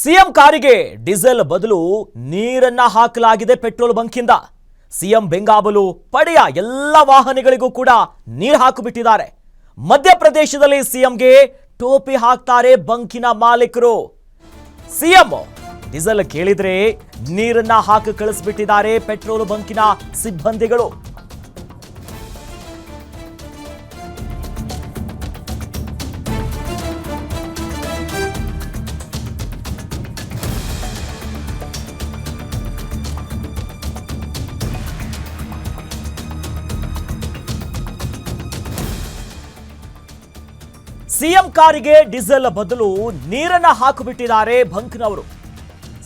CM ಕಾರಿಗೆ diesel ಬದಲು ನೀರನ್ನ ಹಾಕಲಾಗಿದೆ ಪೆಟ್ರೋಲ್ ಬಂಕಿಂದ ಸಿಎಂ ಬೆಂಗಾಬಲು ಪಡೆಯ ಎಲ್ಲ ವಾಹನಗಳಿಗೂ ಕೂಡ ನೀರು ಹಾಕಿಬಿಟ್ಟಿದ್ದಾರೆ. ಮಧ್ಯಪ್ರದೇಶದಲ್ಲಿ ಸಿಎಂಗೆ ಟೋಪಿ ಹಾಕ್ತಾರೆ ಬಂಕಿನ ಮಾಲೀಕರು. ಸಿಎಂ ಡೀಸೆಲ್ ಕೇಳಿದ್ರೆ ನೀರನ್ನ ಹಾಕಿ ಕಳಿಸ್ಬಿಟ್ಟಿದ್ದಾರೆ ಪೆಟ್ರೋಲ್ ಬಂಕಿನ ಸಿಬ್ಬಂದಿಗಳು. ಸಿಎಂ ಕಾರಿಗೆ ಡೀಸೆಲ್ ಬದಲು ನೀರನ್ನ ಹಾಕಿಬಿಟ್ಟಿದ್ದಾರೆ ಬಂಕ್ನವರು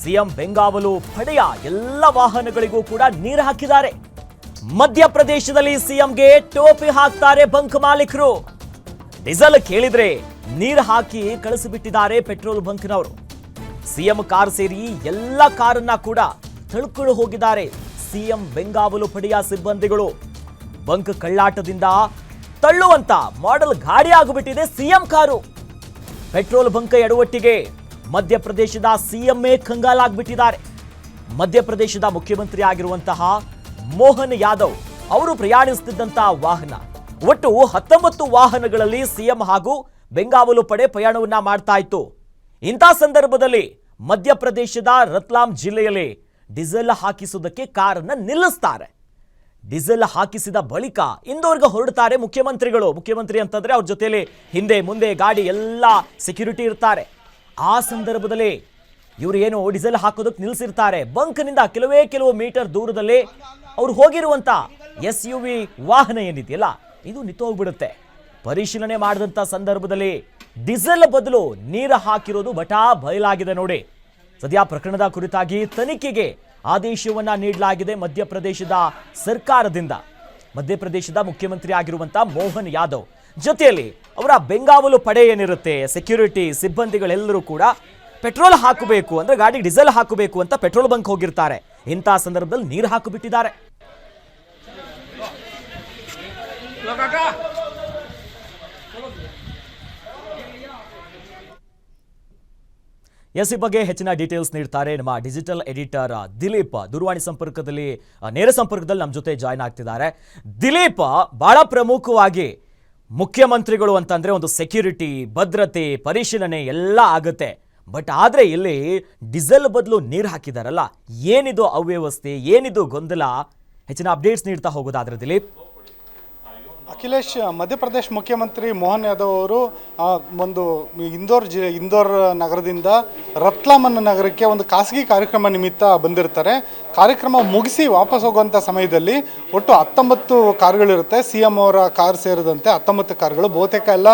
ಸಿಎಂ ಬೆಂಗಾವಲು ಪಡೆಯ ಎಲ್ಲ ವಾಹನಗಳಿಗೂ ಕೂಡ ನೀರು ಹಾಕಿದ್ದಾರೆ. ಮಧ್ಯಪ್ರದೇಶದಲ್ಲಿ ಸಿಎಂಗೆ ಟೋಪಿ ಹಾಕ್ತಾರೆ ಬಂಕ್ ಮಾಲೀಕರು. ಡೀಸೆಲ್ ಕೇಳಿದ್ರೆ ನೀರು ಹಾಕಿ ಕಳಿಸಿಬಿಟ್ಟಿದ್ದಾರೆ ಪೆಟ್ರೋಲ್ ಬಂಕ್ನವರು ಸಿಎಂ ಕಾರ್ ಸೇರಿ ಎಲ್ಲ ಕಾರನ್ನ ಕೂಡ ತಳ್ಕೊಂಡು ಹೋಗಿದ್ದಾರೆ ಸಿಎಂ ಬೆಂಗಾವಲು ಪಡೆಯ ಸಿಬ್ಬಂದಿಗಳು. ಬಂಕ್ ಕಳ್ಳಾಟದಿಂದ ತಳ್ಳುವಂತ ಮಾಡೆಲ್ ಗಾಡಿ ಆಗಿಬಿಟ್ಟಿದೆ ಸಿಎಂ ಕಾರು. ಪೆಟ್ರೋಲ್ ಬಂಕ್ ಎಡವಟ್ಟಿಗೆ ಮಧ್ಯಪ್ರದೇಶದ ಸಿಎಂಎ ಕಂಗಾಲಾಗ್ಬಿಟ್ಟಿದ್ದಾರೆ ಮಧ್ಯಪ್ರದೇಶದ ಮುಖ್ಯಮಂತ್ರಿ ಆಗಿರುವಂತಹ ಮೋಹನ್ ಯಾದವ್ ಅವರು ಪ್ರಯಾಣಿಸುತ್ತಿದ್ದಂತಹ ವಾಹನ. ಒಟ್ಟು ಹತ್ತೊಂಬತ್ತು ವಾಹನಗಳಲ್ಲಿ ಸಿಎಂ ಹಾಗೂ ಬೆಂಗಾವಲು ಪಡೆ ಪ್ರಯಾಣವನ್ನ ಮಾಡ್ತಾ ಇತ್ತು. ಇಂಥ ಸಂದರ್ಭದಲ್ಲಿ ಮಧ್ಯಪ್ರದೇಶದ ರತ್ಲಾಂ ಜಿಲ್ಲೆಯಲ್ಲಿ ಡೀಸೆಲ್ ಹಾಕಿಸುವುದಕ್ಕೆ ಕಾರನ್ನ ನಿಲ್ಲಿಸ್ತಾರೆ. ಡೀಸೆಲ್ ಹಾಕಿಸಿದ ಬಳಿಕ ಇಂದೋರ್ಗೆ ಹೊರಡ್ತಾರೆ ಮುಖ್ಯಮಂತ್ರಿಗಳು. ಮುಖ್ಯಮಂತ್ರಿ ಅಂತಂದ್ರೆ ಅವ್ರ ಜೊತೆಯಲ್ಲಿ ಹಿಂದೆ ಮುಂದೆ ಗಾಡಿ ಎಲ್ಲ ಸೆಕ್ಯೂರಿಟಿ ಇರ್ತಾರೆ. ಆ ಸಂದರ್ಭದಲ್ಲಿ ಇವರು ಏನು ಡೀಸೆಲ್ ಹಾಕೋದಕ್ಕೆ ನಿಲ್ಲಿಸಿರ್ತಾರೆ ಬಂಕ್ನಿಂದ ಕೆಲವೇ ಕೆಲವು ಮೀಟರ್ ದೂರದಲ್ಲಿ ಅವ್ರು ಹೋಗಿರುವಂತ ಎಸ್ ಯು ವಿ ವಾಹನ ಏನಿದೆಯಲ್ಲ, ಇದು ನಿಂತೋಗ್ಬಿಡುತ್ತೆ. ಪರಿಶೀಲನೆ ಮಾಡಿದಂಥ ಸಂದರ್ಭದಲ್ಲಿ ಡೀಸೆಲ್ ಬದಲು ನೀರು ಹಾಕಿರೋದು ಬಟಾ ಬಯಲಾಗಿದೆ ನೋಡಿ. ಸದ್ಯ ಪ್ರಕರಣದ ಕುರಿತಾಗಿ ತನಿಖೆಗೆ ಆದೇಶವನ್ನ ನೀಡಲಾಗಿದೆ ಮಧ್ಯಪ್ರದೇಶದ ಸರ್ಕಾರದಿಂದ. ಮಧ್ಯಪ್ರದೇಶದ ಮುಖ್ಯಮಂತ್ರಿ ಆಗಿರುವಂಥ ಮೋಹನ್ ಯಾದವ್. ಜೊತೆಯಲ್ಲಿ ಅವರ ಬೆಂಗಾವಲು ಪಡೆ ಏನಿರುತ್ತೆ ಸೆಕ್ಯೂರಿಟಿ ಸಿಬ್ಬಂದಿಗಳೆಲ್ಲರೂ ಕೂಡ ಪೆಟ್ರೋಲ್ ಹಾಕಬೇಕು ಅಂದರೆ ಗಾಡಿ ಡೀಸೆಲ್ ಹಾಕಬೇಕು ಅಂತ ಪೆಟ್ರೋಲ್ ಬಂಕ್ ಹೋಗಿರ್ತಾರೆ. ಇಂಥ ಸಂದರ್ಭದಲ್ಲಿ ನೀರು ಹಾಕಿಬಿಟ್ಟಿದ್ದಾರೆ. ಎಸ್ ಈ ಬಗ್ಗೆ ಹೆಚ್ಚಿನ ಡೀಟೇಲ್ಸ್ ನೀಡ್ತಾರೆ ನಮ್ಮ ಡಿಜಿಟಲ್ ಎಡಿಟರ್ ದಿಲೀಪ್. ದೂರವಾಣಿ ಸಂಪರ್ಕದಲ್ಲಿ ನೇರ ಸಂಪರ್ಕದಲ್ಲಿ ನಮ್ಮ ಜೊತೆ ಜಾಯ್ನ್ ಆಗ್ತಿದ್ದಾರೆ. ದಿಲೀಪ್, ಬಹಳ ಪ್ರಮುಖವಾಗಿ ಮುಖ್ಯಮಂತ್ರಿಗಳು ಅಂತಂದ್ರೆ ಒಂದು ಸೆಕ್ಯೂರಿಟಿ ಭದ್ರತೆ, ಪರಿಶೀಲನೆ ಎಲ್ಲ ಆಗುತ್ತೆ. ಬಟ್ ಆದ್ರೆ ಇಲ್ಲಿ ಡೀಸೆಲ್ ಬದಲು ನೀರು ಹಾಕಿದಾರಲ್ಲ, ಏನಿದು ಅವ್ಯವಸ್ಥೆ, ಏನಿದು ಗೊಂದಲ? ಹೆಚ್ಚಿನ ಅಪ್ಡೇಟ್ಸ್ ನೀಡ್ತಾ ಹೋಗೋದಾದ್ರೆ ದಿಲೀಪ್. ಅಖಿಲೇಶ್ ಮಧ್ಯಪ್ರದೇಶ ಮುಖ್ಯಮಂತ್ರಿ ಮೋಹನ್ ಯಾದವ್ ಅವರು ಒಂದು ಇಂದೋರ್ ಜಿ ಇಂದೋರ್ ನಗರದಿಂದ ರತ್ಲಾಮನ್ ನಗರಕ್ಕೆ ಒಂದು ಖಾಸಗಿ ಕಾರ್ಯಕ್ರಮ ನಿಮಿತ್ತ ಬಂದಿರ್ತಾರೆ. ಕಾರ್ಯಕ್ರಮ ಮುಗಿಸಿ ವಾಪಸ್ ಹೋಗುವಂಥ ಸಮಯದಲ್ಲಿ ಒಟ್ಟು ಹತ್ತೊಂಬತ್ತು ಕಾರ್ಗಳಿರುತ್ತೆ. ಸಿ ಎಂ ಅವರ ಕಾರ್ ಸೇರಿದಂತೆ ಹತ್ತೊಂಬತ್ತು ಕಾರ್ಗಳು, ಬಹುತೇಕ ಎಲ್ಲ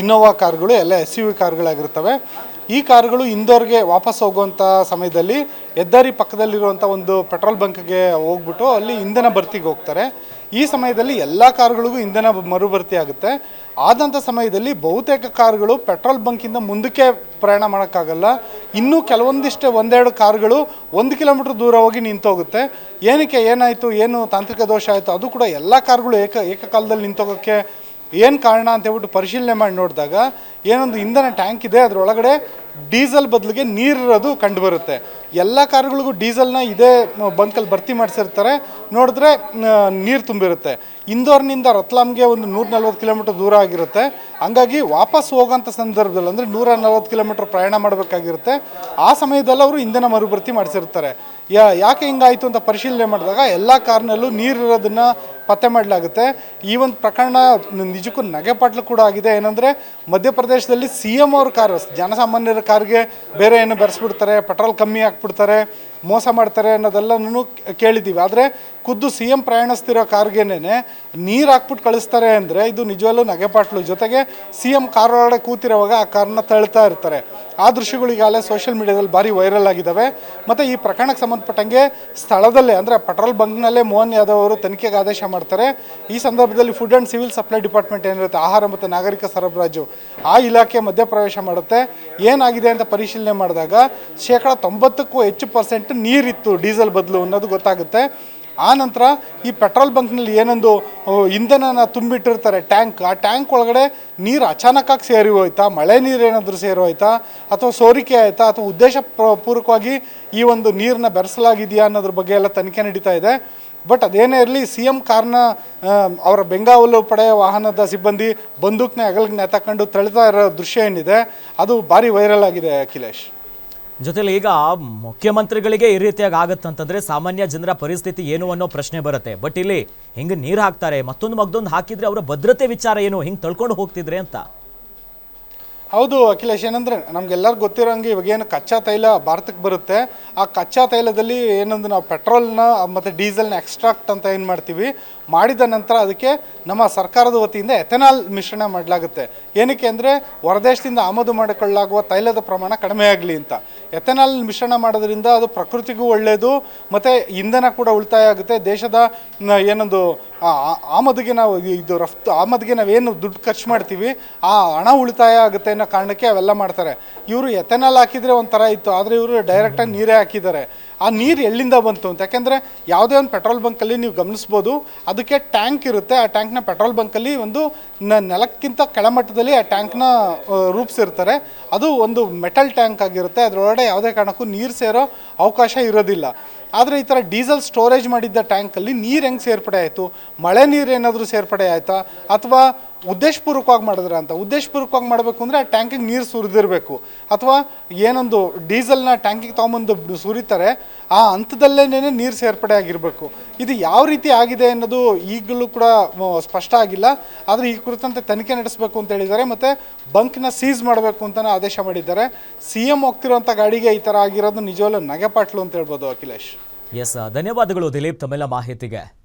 ಇನ್ನೋವಾ ಕಾರ್ಗಳು, ಎಲ್ಲ ಎಸ್ ಯು ವಿ ಕಾರ್ಗಳಾಗಿರ್ತವೆ. ಈ ಕಾರುಗಳು ಇಂದೋರ್ಗೆ ವಾಪಸ್ ಹೋಗುವಂಥ ಸಮಯದಲ್ಲಿ ಹೆದ್ದಾರಿ ಪಕ್ಕದಲ್ಲಿರುವಂಥ ಒಂದು ಪೆಟ್ರೋಲ್ ಬಂಕ್ಗೆ ಹೋಗ್ಬಿಟ್ಟು ಅಲ್ಲಿ ಇಂಧನ ಭರ್ತಿಗೆ ಹೋಗ್ತಾರೆ. ಈ ಸಮಯದಲ್ಲಿ ಎಲ್ಲ ಕಾರುಗಳಿಗೂ ಇಂಧನ ಮರುಭರ್ತಿ ಆಗುತ್ತೆ. ಆದಂಥ ಸಮಯದಲ್ಲಿ ಬಹುತೇಕ ಕಾರುಗಳು ಪೆಟ್ರೋಲ್ ಬಂಕಿಂದ ಮುಂದಕ್ಕೆ ಪ್ರಯಾಣ ಮಾಡೋಕ್ಕಾಗಲ್ಲ. ಇನ್ನೂ ಕೆಲವೊಂದಿಷ್ಟು ಒಂದೆರಡು ಕಾರುಗಳು ಒಂದು ಕಿಲೋಮೀಟ್ರ್ ದೂರ ಹೋಗಿ ನಿಂತೋಗುತ್ತೆ ಏನಕ್ಕೆ ಏನಾಯಿತು, ಏನು ತಾಂತ್ರಿಕ ದೋಷ ಆಯಿತು, ಅದು ಕೂಡ ಎಲ್ಲ ಕಾರುಗಳು ಏಕ, ಏಕಕಾಲದಲ್ಲಿ ನಿಂತೋಗೋಕ್ಕೆ ಏನು ಕಾರಣ ಅಂತ ಹೇಳ್ಬಿಟ್ಟು ಪರಿಶೀಲನೆ ಮಾಡಿ ನೋಡಿದಾಗ ಏನೊಂದು ಇಂಧನ ಟ್ಯಾಂಕ್ ಇದೆ, ಅದರೊಳಗಡೆ ಡೀಸೆಲ್ ಬದಲಿಗೆ ನೀರಿರೋದು ಕಂಡುಬರುತ್ತೆ ಎಲ್ಲ ಕಾರುಗಳಿಗೂ ಡೀಸೆಲ್ನ ಇದೇ ಬಂಕಲ್ಲಿ ಭರ್ತಿ ಮಾಡಿಸಿರ್ತಾರೆ. ನೋಡಿದ್ರೆ ನೀರು ತುಂಬಿರುತ್ತೆ. ಇಂದೋರ್ನಿಂದ ರತ್ಲಾಮ್ಗೆ ಒಂದು ನೂರ ನಲ್ವತ್ತು ಕಿಲೋಮೀಟರ್ ದೂರ ಆಗಿರುತ್ತೆ. ಹಂಗಾಗಿ ವಾಪಸ್ ಹೋಗೋಂಥ ಸಂದರ್ಭದಲ್ಲಿ ಅಂದರೆ ನೂರ ನಲ್ವತ್ತು ಕಿಲೋಮೀಟರ್ ಪ್ರಯಾಣ ಮಾಡಬೇಕಾಗಿರುತ್ತೆ. ಆ ಸಮಯದಲ್ಲಿ ಅವರು ಇಂಧನ ಮರುಭರ್ತಿ ಮಾಡಿಸಿರ್ತಾರೆ. ಯಾ, ಯಾಕೆ ಹಿಂಗಾಯಿತು ಅಂತ ಪರಿಶೀಲನೆ ಮಾಡಿದಾಗ ಎಲ್ಲ ಕಾರ್ನಲ್ಲೂ ನೀರಿರೋದನ್ನು ಪತ್ತೆ ಮಾಡಲಾಗುತ್ತೆ. ಈ ಒಂದು ಪ್ರಕರಣ ನಿಜಕ್ಕೂ ನಗೆಪಾಟ್ಲು ಕೂಡ ಆಗಿದೆ. ಏನಂದರೆ, ಮಧ್ಯಪ್ರದೇಶದಲ್ಲಿ ಸಿ ಎಂ ಅವ್ರ ಕಾರು, ಜನಸಾಮಾನ್ಯರ ಕಾರ್ಗೆ ಬೇರೆ ಏನು ಬೆರೆಸ್ಬಿಡ್ತಾರೆ, ಪೆಟ್ರೋಲ್ ಕಮ್ಮಿ ಹಾಕ್ಬಿಡ್ತಾರೆ ಮೋಸ ಮಾಡ್ತಾರೆ ಅನ್ನೋದೆಲ್ಲನೂ ಕೇಳಿದ್ದೀವಿ ಆದರೆ ಖುದ್ದು ಸಿ ಎಂ ಪ್ರಯಾಣಿಸ್ತಿರೋ ಕಾರ್ಗೆನೇ ನೀರು ಹಾಕ್ಬಿಟ್ಟು ಕಳಿಸ್ತಾರೆ ಅಂದರೆ ಇದು ನಿಜವಲ್ಲೂ ನಗೆಪಾಟ್ಲು. ಜೊತೆಗೆ ಸಿ ಎಂ ಕಾರ್ ಒಳಗಡೆ ಕೂತಿರೋವಾಗ ಆ ಕಾರನ್ನ ತಳ್ತಾ ಇರ್ತಾರೆ. ಆ ದೃಶ್ಯಗಳಿಗಾಗಲೇ ಸೋಷಿಯಲ್ ಮೀಡಿಯಾದಲ್ಲಿ ಭಾರಿ ವೈರಲ್ ಆಗಿದ್ದಾವೆ ಮತ್ತು ಈ ಪ್ರಕರಣಕ್ಕೆ ಸಂಬಂಧಪಟ್ಟಂಗೆ ಸ್ಥಳದಲ್ಲೇ ಅಂದರೆ ಪೆಟ್ರೋಲ್ ಬಂಕ್ನಲ್ಲೇ ಮೋಹನ್ ಯಾದವ್ ಅವರು ತನಿಖೆಗೆ ಆದೇಶ ಮಾಡ್ತಾರೆ. ಈ ಸಂದರ್ಭದಲ್ಲಿ food and civil supply department ಏನಿರುತ್ತೆ, ಆಹಾರ ಮತ್ತು ನಾಗರಿಕ ಸರಬರಾಜು ಆ ಇಲಾಖೆ ಮಧ್ಯಪ್ರವೇಶ ಮಾಡುತ್ತೆ. ಏನಾಗಿದೆ ಅಂತ ಪರಿಶೀಲನೆ ಮಾಡಿದಾಗ ಶೇಕಡ ತೊಂಬತ್ತಕ್ಕೂ ಹೆಚ್ಚು ಪರ್ಸೆಂಟ್ ನೀರಿತ್ತು ಡೀಸೆಲ್ ಬದಲು ಅನ್ನೋದು ಗೊತ್ತಾಗುತ್ತೆ. ಆ ನಂತರ ಈ ಪೆಟ್ರೋಲ್ ಬಂಕ್ನಲ್ಲಿ ಏನೊಂದು ಇಂಧನನ ತುಂಬಿಟ್ಟಿರ್ತಾರೆ, ಟ್ಯಾಂಕ್. ಆ ಟ್ಯಾಂಕ್ ಒಳಗಡೆ ನೀರು ಅಚಾನಕ್ಕಾಗಿ ಸೇರಿ ಹೋಯ್ತಾ, ಮಳೆ ನೀರು ಏನಾದರೂ ಸೇರಿ ಹೋಯ್ತಾ, ಅಥವಾ ಸೋರಿಕೆ ಆಯಿತಾ, ಅಥವಾ ಉದ್ದೇಶ ಪ್ರ- ಪೂರ್ವಕವಾಗಿ ಈ ಒಂದು ನೀರನ್ನ ಬೆರೆಸಲಾಗಿದೆಯಾ ಅನ್ನೋದ್ರ ಬಗ್ಗೆ ಎಲ್ಲ ತನಿಖೆ ನಡೀತಾ ಇದೆ. ಬಟ್ ಅದೇನೇ ಇರಲಿ ಸಿ ಎಂ ಕಾರ್ನ ಅವರ ಬೆಂಗಾವಲು ಪಡೆಯ ವಾಹನದ ಸಿಬ್ಬಂದಿ ಬಂದೂಕ್ನ, ಅಗಲಿಗೆ ನೇತಾಕೊಂಡು ತಳಿತಾ ಇರೋ ದೃಶ್ಯ ಏನಿದೆ, ಅದು ಭಾರಿ ವೈರಲ್ ಆಗಿದೆ, ಅಖಿಲೇಶ್. ಜೊತೆಲಿ ಈಗ ಮುಖ್ಯಮಂತ್ರಿಗಳಿಗೆ ಈ ರೀತಿಯಾಗಿ ಆಗುತ್ತಂತಂದ್ರೆ ಸಾಮಾನ್ಯ ಜನರ ಪರಿಸ್ಥಿತಿ ಏನು ಅನ್ನೋ ಪ್ರಶ್ನೆ ಬರುತ್ತೆ. ಬಟ್ ಇಲ್ಲಿ ಹಿಂಗೆ ನೀರು ಹಾಕ್ತಾರೆ, ಮತ್ತೊಂದು ಮಗ್ದೊಂದು ಹಾಕಿದ್ರೆ ಅವರ ಭದ್ರತೆ ವಿಚಾರ ಏನು, ಹಿಂಗೆ ತಳ್ಕೊಂಡು ಹೋಗ್ತಿದ್ರೆ ಅಂತ? ಹೌದು, ಅಖಿಲೇಶ್, ಏನಂದ್ರೆ ನಮ್ಗೆಲ್ಲರೂ ಗೊತ್ತಿರೋಂಗೆ ಇವಾಗ ಏನು ಕಚ್ಚಾ ತೈಲ ಭಾರತಕ್ಕೆ ಬರುತ್ತೆ. ಆ ಕಚ್ಚಾ ತೈಲದಲ್ಲಿ ಏನಂದ್ರೆ ನಾವು ಪೆಟ್ರೋಲ್ನ, ಮತ್ತು ಡೀಸೆಲ್ನ ಎಕ್ಸ್ಟ್ರಾಕ್ಟ್ ಅಂತ ಏನು ಮಾಡ್ತೀವಿ, ಮಾಡಿದ ನಂತರ ಅದಕ್ಕೆ ನಮ್ಮ ಸರ್ಕಾರದ ವತಿಯಿಂದ ಎಥೆನಾಲ್ ಮಿಶ್ರಣ ಮಾಡಲಾಗುತ್ತೆ. ಏನಕ್ಕೆ ಅಂದರೆ ಹೊರದೇಶದಿಂದ ಆಮದು ಮಾಡಿಕೊಳ್ಳಲಾಗುವ ತೈಲದ ಪ್ರಮಾಣ ಕಡಿಮೆ ಆಗಲಿ ಅಂತ. ಎಥೆನಾಲ್ ಮಿಶ್ರಣ ಮಾಡೋದ್ರಿಂದ ಅದು ಪ್ರಕೃತಿಗೂ ಒಳ್ಳೆಯದು ಮತ್ತು ಇಂಧನ ಕೂಡ ಉಳಿತಾಯ ಆಗುತ್ತೆ. ದೇಶದ ಏನೊಂದು ಆಮದಿಗೆ ನಾವು ಇದು ರಫ್ತು, ಆಮದಿಗೆ ನಾವೇನು ದುಡ್ಡು ಖರ್ಚು ಮಾಡ್ತೀವಿ, ಆ ಹಣ ಉಳಿತಾಯ ಆಗುತ್ತೆ ಅನ್ನೋ ಕಾರಣಕ್ಕೆ ಅವೆಲ್ಲ ಮಾಡ್ತಾರೆ. ಇವರು ಎಥೆನಾಲ್ ಹಾಕಿದರೆ ಒಂಥರ ಇತ್ತು, ಆದರೆ ಇವರು ಡೈರೆಕ್ಟಾಗಿ ನೀರೇ ಹಾಕಿದ್ದಾರೆ. ಆ ನೀರು ಎಲ್ಲಿಂದ ಬಂತು ಅಂತ, ಯಾಕೆಂದರೆ ಯಾವುದೇ ಒಂದು ಪೆಟ್ರೋಲ್ ಬಂಕಲ್ಲಿ ನೀವು ಗಮನಿಸ್ಬೋದು, ಅದಕ್ಕೆ ಟ್ಯಾಂಕ್ ಇರುತ್ತೆ, ಆ ಟ್ಯಾಂಕ್ನ ಪೆಟ್ರೋಲ್ ಬಂಕಲ್ಲಿ ಒಂದು ನೆಲಕ್ಕಿಂತ ಕೆಳಮಟ್ಟದಲ್ಲಿ ಆ ಟ್ಯಾಂಕ್ನ ರೂಪಿಸಿರ್ತಾರೆ ಅದು ಒಂದು ಮೆಟಲ್ ಟ್ಯಾಂಕ್ ಆಗಿರುತ್ತೆ, ಅದರೊಳಗಡೆ ಯಾವುದೇ ಕಾರಣಕ್ಕೂ ನೀರು ಸೇರೋ ಅವಕಾಶ ಇರೋದಿಲ್ಲ. ಆದರೆ ಈ ಥರ ಡೀಸೆಲ್ ಸ್ಟೋರೇಜ್ ಮಾಡಿದ್ದ ಟ್ಯಾಂಕಲ್ಲಿ ನೀರು ಹೆಂಗೆ ಸೇರ್ಪಡೆ ಆಯಿತು? ಮಳೆ ನೀರು ಏನಾದರೂ ಸೇರ್ಪಡೆ ಆಯಿತಾ? ಅಥವಾ ಉದ್ದೇಶಪೂರ್ವಕವಾಗಿ ಮಾಡಿದ್ರೆ ಅಂತ. ಉದ್ದೇಶಪೂರ್ವಕವಾಗಿ ಮಾಡಬೇಕು ಅಂದರೆ ಆ ಟ್ಯಾಂಕಿಗೆ ನೀರು ಸುರಿದಿರಬೇಕು. ಅಥವಾ ಏನೊಂದು ಡೀಸೆಲ್ನ ಟ್ಯಾಂಕಿಗೆ ತೊಗೊಂಬಂದು ಸುರಿತಾರೆ, ಆ ಹಂತದಲ್ಲೇನೇ ನೀರು ಸೇರ್ಪಡೆ ಆಗಿರಬೇಕು. ಇದು ಯಾವ ರೀತಿ ಆಗಿದೆ ಅನ್ನೋದು ಈಗಲೂ ಕೂಡ ಸ್ಪಷ್ಟ ಆಗಿಲ್ಲ. ಆದರೆ ಈ ಕುರಿತಂತೆ ತನಿಖೆ ನಡೆಸಬೇಕು ಅಂತ ಹೇಳಿದ್ದಾರೆ. ಮತ್ತು ಬಂಕ್ನ ಸೀಸ್ ಮಾಡಬೇಕು ಅಂತ ಆದೇಶ ಮಾಡಿದ್ದಾರೆ. ಸಿ ಎಂ ಹೋಗ್ತಿರೋಂಥ ಗಾಡಿಗೆ ಈ ಥರ ಆಗಿರೋದು ನಿಜವಲ್ಲೂ ನಗೆಪಾಟ್ಲು ಅಂತ ಹೇಳ್ಬೋದು ಅಖಿಲೇಶ್. ಎಸ್ ಧನ್ಯವಾದಗಳು ದಿಲೀಪ್ ತಮ್ಮೆಲ್ಲ ಮಾಹಿತಿಗೆ.